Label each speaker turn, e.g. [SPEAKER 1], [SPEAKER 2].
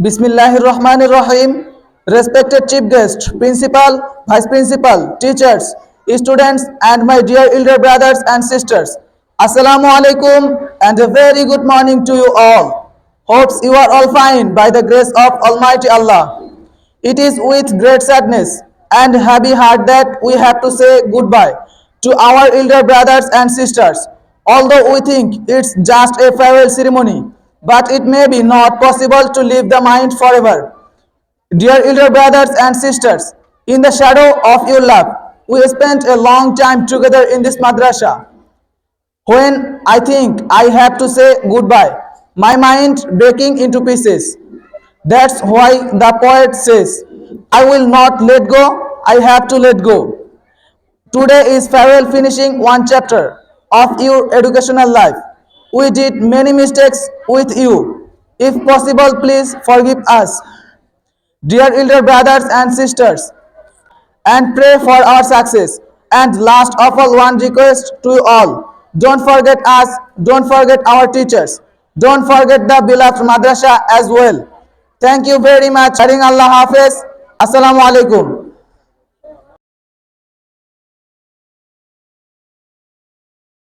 [SPEAKER 1] Bismillahir Rahmanir Rahim. Respected chief guest, principal, vice principal, teachers, students, and my dear elder brothers and sisters. Assalamu alaikum and a very good morning to you all. Hopes you are all fine by the grace of Almighty Allah. It is with great sadness and heavy heart that we have to say goodbye to our elder brothers and sisters. Although we think it's just a farewell ceremony, but it may be not possible to leave the mind forever. Dear elder brothers and sisters, in the shadow of your love, we spent a long time together in this madrasa. When I think I have to say goodbye, my mind breaking into pieces. That's why the poet says, I will not let go, I have to let go. Today is farewell finishing one chapter of your educational life. We did many mistakes with you. If possible, please forgive us. Dear elder brothers and sisters, and pray for our success. And last of all, one request to you all. Don't forget us, don't forget our teachers, don't forget the beloved madrasa as well. Thank you very much. Allah Hafiz. Assalamu alaikum.